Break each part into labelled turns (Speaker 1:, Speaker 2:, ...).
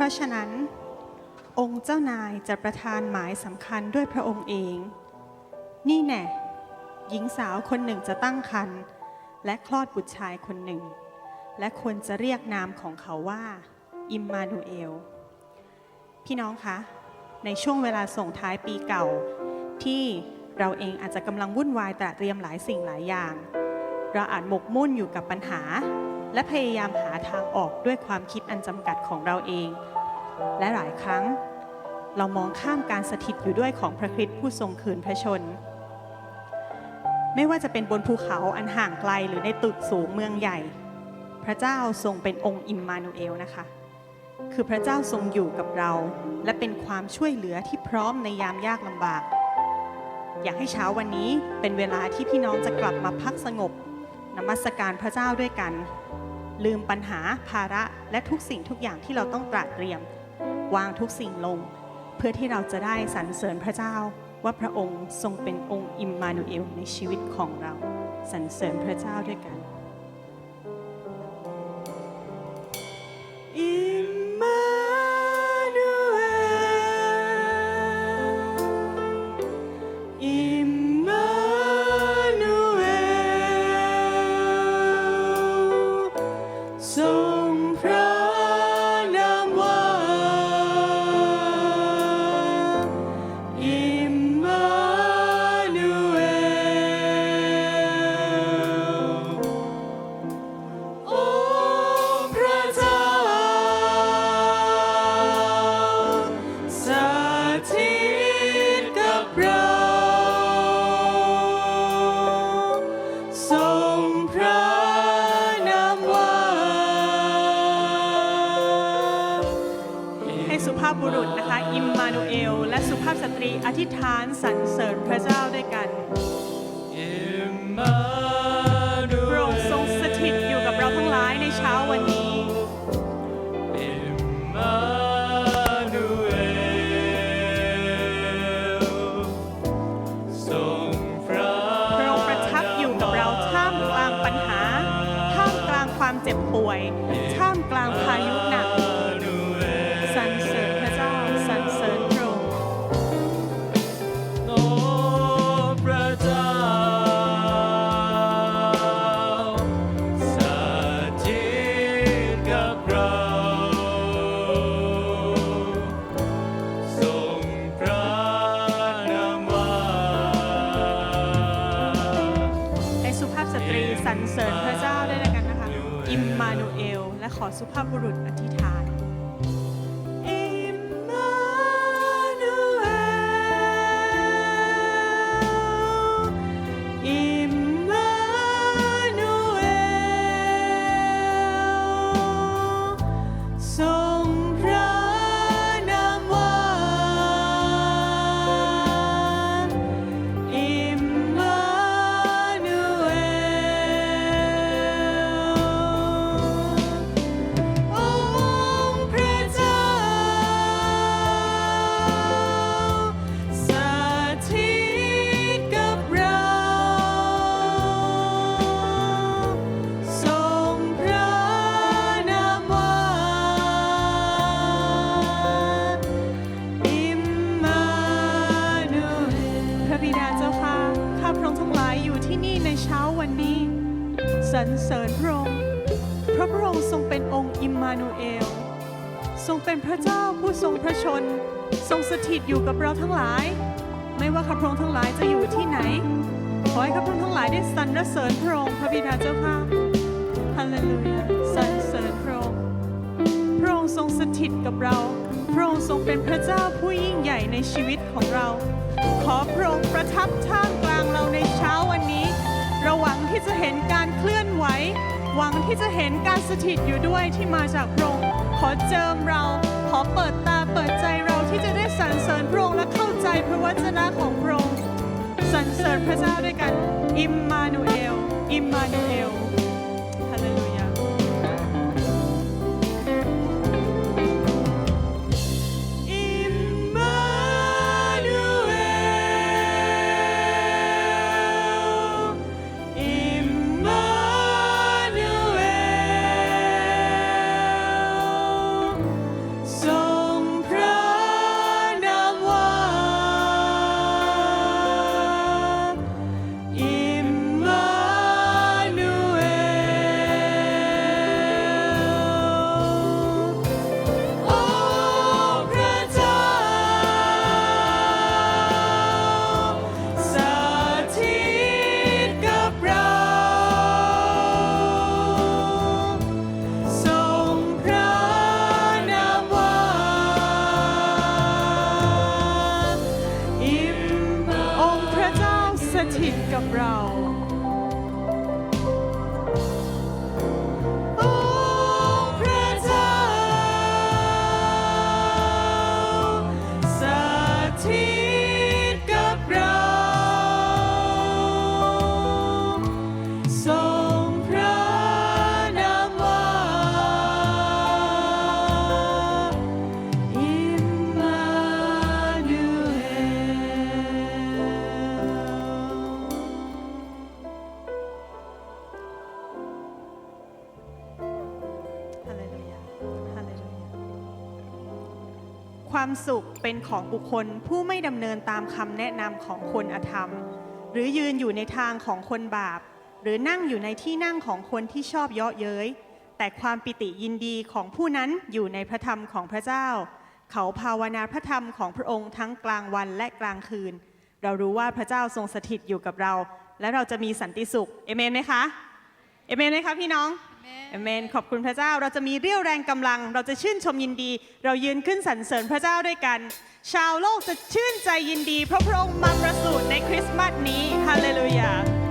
Speaker 1: ราะฉะนั้น องค์เจ้านายจะประทานหมายสำคัญด้วยพระองค์เอง นี่แน่หญิงสาวคนหนึ่งจะตั้งครรภ์และคลอดบุตรชายคนหนึ่ง และควรจะเรียกนามของเขาว่า อิมมานูเอล พี่น้องคะ ในช่วงเวลาส่งท้ายปีเก่า ที่เราเองอาจจะกำลังวุ่นวายตระเตรียมหลายสิ่งหลายอย่าง เราอาจหมกมุ่นอยู่กับปัญหา และพยายามหาทางออกด้วยความคิดอันจำกัดของเราเอง และหลายครั้ง เรามองข้ามการสถิตอยู่ด้วยของพระคริสต์ผู้ทรงคืนพระชน ไม่ว่าจะเป็นบนภูเขาอันห่างไกลหรือในตึกสูงเมืองใหญ่ พระเจ้าทรงเป็นองค์อิมมานูเอลนะคะ คือพระเจ้าทรงอยู่กับเรา และเป็นความช่วยเหลือที่พร้อมในยามยากลำบาก อยากให้เช้าวันนี้เป็นเวลาที่พี่น้องจะกลับมาพักสงบนมัสการพระเจ้าด้วยกัน ลืมปัญหาภาระและทุกสิ่งทุกอย่างที่เราต้องตระเตรียม วางทุกสิ่งลง เพื่อที่เราจะได้สรรเสริญพระเจ้าว่าพระองค์ทรงเป็นองค์อิมมานูเอลในชีวิตของเราสรรเสริญพระเจ้าด้วยกัน ความเจ็บป่วย ท่ามกลางพายุหนัก และ ทรงพระชน ทรงสถิตอยู่กับเราทั้งหลาย ไม่ว่าข้าพระองค์ทั้งหลายจะอยู่ที่ไหน ขอให้ข้าพระองค์ทั้งหลายได้สรรเสริญพระองค์พระบิดาเจ้าค่ะฮาเลลูยาสรรเสริญพระองค์พระองค์ทรงสถิตกับเรา พระองค์ทรงเป็นพระเจ้าผู้ยิ่งใหญ่ในชีวิตของเรา ขอพระองค์ประทับท่ามกลางเราในเช้าวันนี้ เราหวังที่จะเห็นการเคลื่อนไหว หวังที่จะเห็นการสถิตอยู่ด้วยที่มาจากพระองค์ขอเจิมเรา ขอเปิดตาเปิดใจเราที่จะได้สรรเสริญพระองค์และเข้าใจพระวจนะของพระองค์สรรเสริญพระเจ้าด้วยกัน อิมมานูเอล อิมมานูเอล ความสุขเป็นของบุคคลผู้ไม่ดำเนินตามคำแนะนำของคนอธรรม หรือยืนอยู่ในทางของคนบาป หรือนั่งอยู่ในที่นั่งของคนที่ชอบเยาะเย้ย แต่ความปิติยินดีของผู้นั้นอยู่ในพระธรรมของพระเจ้า เขาภาวนาพระธรรมของพระองค์ทั้งกลางวันและกลางคืน เรารู้ว่าพระเจ้าทรงสถิตอยู่กับเรา และเราจะมีสันติสุขเอเมนไหมคะเอเมนไหมคะพี่น้อง เอเมนขอบคุณพระเจ้าเราจะมีเรี่ยวแรงกำลัง เราจะชื่นชมยินดี เรายืนขึ้นสรรเสริญพระเจ้าด้วยกัน ชาวโลกจะชื่นใจยินดี เพราะพระองค์มาประสูติในคริสต์มาสนี้ฮาเลลูยา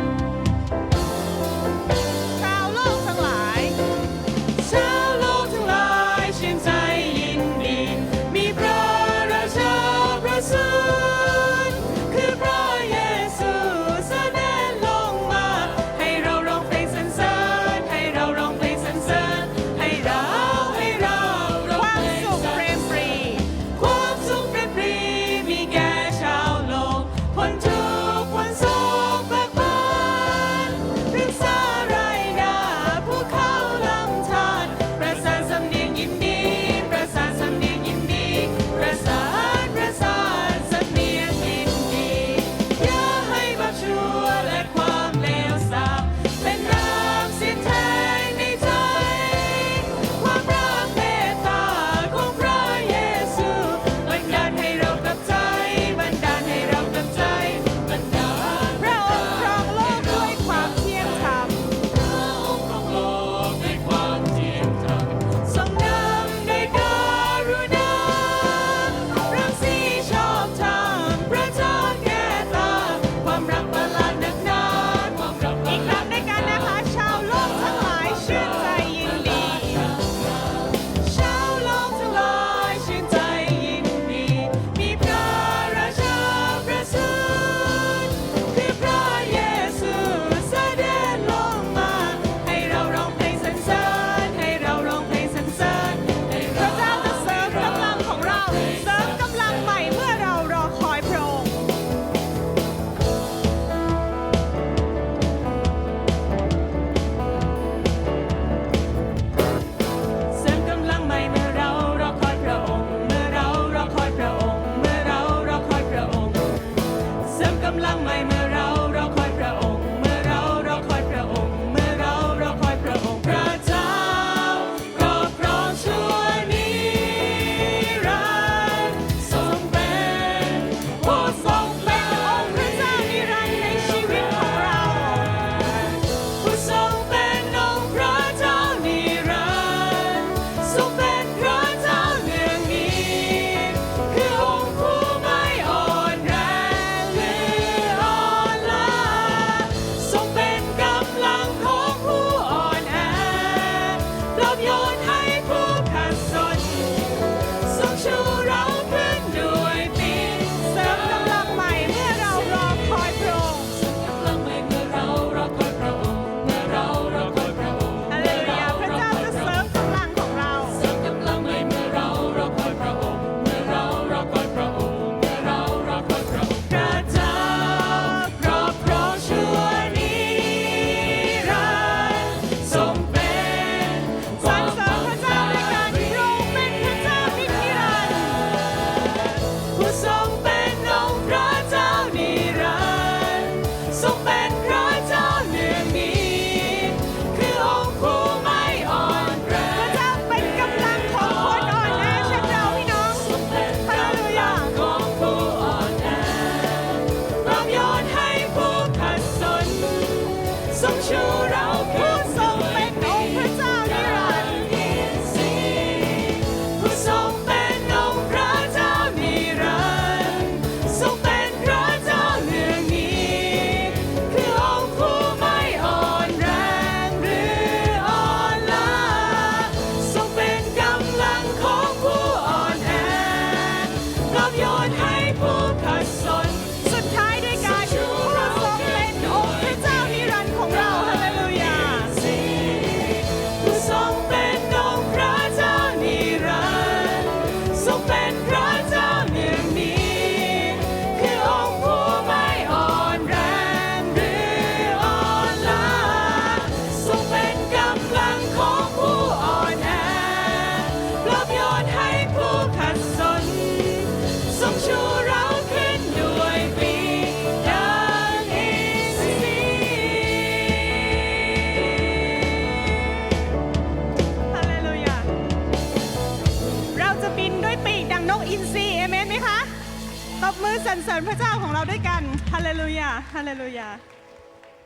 Speaker 1: รรเสริญพระเจ้าของเราด้วยกันฮาเลลูยาฮาเลลูยา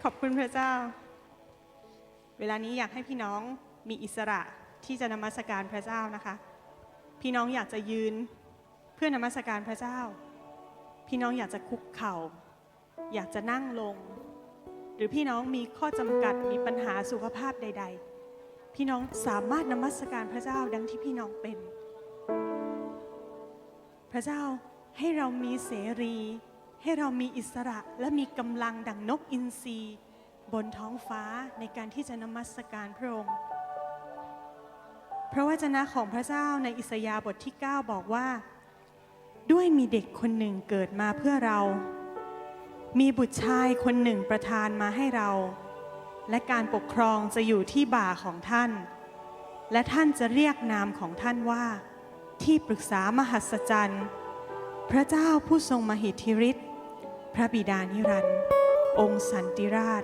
Speaker 1: ขอบคุณพระเจ้า เวลานี้อยากให้พี่น้องมีอิสระที่จะนมัสการพระเจ้านะคะ พี่น้องอยากจะยืนเพื่อนมัสการพระเจ้า พี่น้องอยากจะคุกเข่า อยากจะนั่งลง หรือพี่น้องมีข้อจำกัดมีปัญหาสุขภาพใด ๆ พี่น้องสามารถนมัสการพระเจ้าดังที่พี่น้องเป็น พระเจ้า ให้เรามีเสรี ให้เรามีอิสระและมีกำลังดังนกอินทรีบนท้องฟ้าในการที่จะนมัสการพระองค์พระวจนะของพระเจ้าในอิสยาห์บทที่ 9 บอกว่า ด้วยมีเด็กคนหนึ่งเกิดมาเพื่อเรา มีบุตรชายคนหนึ่งประทานมาให้เรา และการปกครองจะอยู่ที่บ่าของท่าน และท่านจะเรียกนามของท่านว่า ที่ปรึกษามหัศจรรย์ พระเจ้าผู้ทรงมหิทธิฤทธิ์พระบิดานิรันดร์องค์สันติราช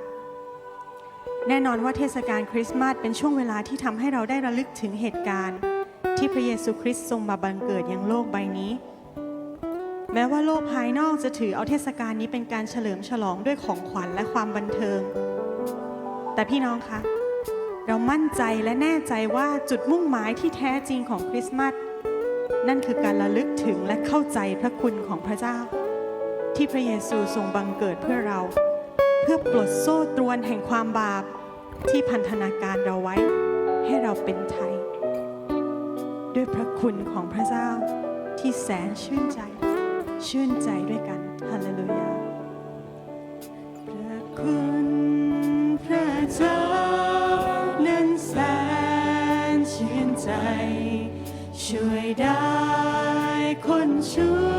Speaker 1: แน่นอนว่าเทศกาลคริสต์มาสเป็นช่วงเวลาที่ทำให้เราได้ระลึกถึงเหตุการณ์ ที่พระเยซูคริสต์ทรงมาบังเกิดยังโลกใบนี้ แม้ว่าโลกภายนอกจะถือเอาเทศกาลนี้เป็นการเฉลิมฉลองด้วยของขวัญและความบันเทิง แต่พี่น้องคะเรามั่นใจและแน่ใจว่าจุดมุ่งหมายที่แท้จริงของคริสต์มาส นั่นคือการระลึกถึงและเข้าใจพระคุณของพระเจ้า ที่พระเยซูทรงบังเกิดเพื่อเรา เพื่อปลดโซ่ตรวนแห่งความบาปที่พันธนาการเราไว้ให้เราเป็นไทย ด้วยพระคุณของพระเจ้าที่แสนชื่นใจ ชื่นใจด้วยกันฮาเลลูยาพระคุณพระเจ้า ช่วยได้คนช่วย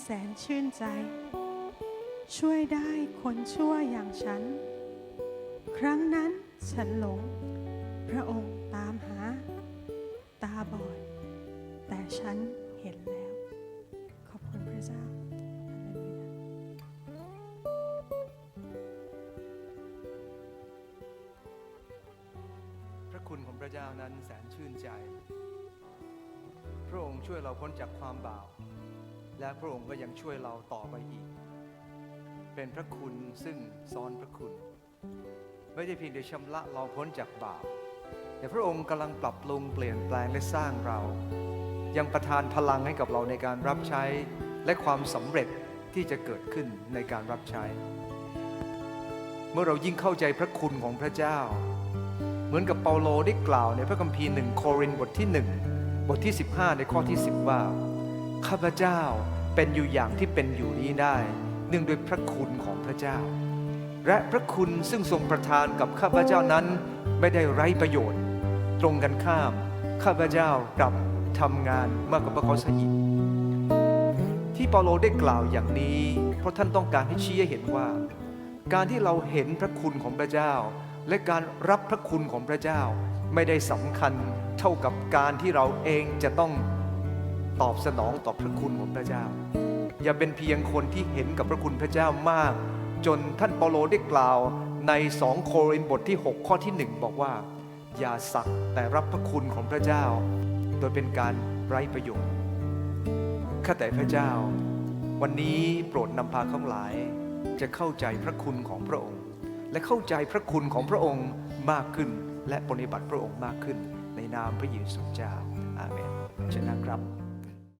Speaker 1: แสนชื่นใจ
Speaker 2: ช่วยได้ค
Speaker 1: นชั่วอย่างฉัน ครั้งนั้นฉันหลง พระองค์ตามหา ตาบอด แต่ฉันเห็นแล้ว ขอบคุณพระเจ้า
Speaker 3: พระคุณของพระเจ้านั้นแสนชื่นใจ พระองค์ช่วยเราพ้นจากความบาป และพระองค์ก็ยังช่วยเราต่อไปอีก เป็นพระคุณซึ่งซ้อนพระคุณ ไม่ได้เพียงแต่ชำระเราพ้นจากบาป แต่พระองค์กำลังปรับปรุงเปลี่ยนแปลงและสร้างเรา ยังประทานพลังให้กับเราในการรับใช้และความสำเร็จที่จะเกิดขึ้นในการรับใช้ เมื่อเรายิ่งเข้าใจพระคุณของพระเจ้า เหมือนกับเปาโลได้กล่าวในพระคัมภีร์หนึ่งโครินธ์บทที่1บทที่ 15 ในข้อที่ 10 ว่า ข้าพเจ้าเป็นอยู่อย่างที่เป็นอยู่นี้ได้ เนื่องด้วยพระคุณของพระเจ้า และพระคุณซึ่งทรงประทานกับข้าพเจ้านั้นไม่ได้ไร้ประโยชน์ ตรงกันข้าม ข้าพเจ้ากลับทำงานมากกว่าพระเขาซะอีกที่เปาโลได้กล่าวอย่างนี้ เพราะท่านต้องการให้ชี้ให้เห็นว่า การที่เราเห็นพระคุณของพระเจ้า และการรับพระคุณของพระเจ้า ไม่ได้สำคัญเท่ากับการที่เราเองจะต้อง ตอบสนองต่อพระคุณของพระเจ้า อย่าเป็นเพียงคนที่เห็นกับพระคุณพระเจ้ามาก จนท่านเปาโลได้กล่าวใน2โครินธ์บทที่ 6 ข้อที่ 1 บอกว่า อย่าสักแต่รับพระคุณของพระเจ้า โดยเป็นการไร้ประโยชน์ข้าแต่พระเจ้า วันนี้โปรดนำพาข้างหลาย จะเข้าใจพระคุณของพระองค์ และเข้าใจพระคุณของพระองค์มากขึ้น และปฏิบัติพระองค์มากขึ้น ในนามพระเยซูเจ้าอาเมนเชิญนะครับ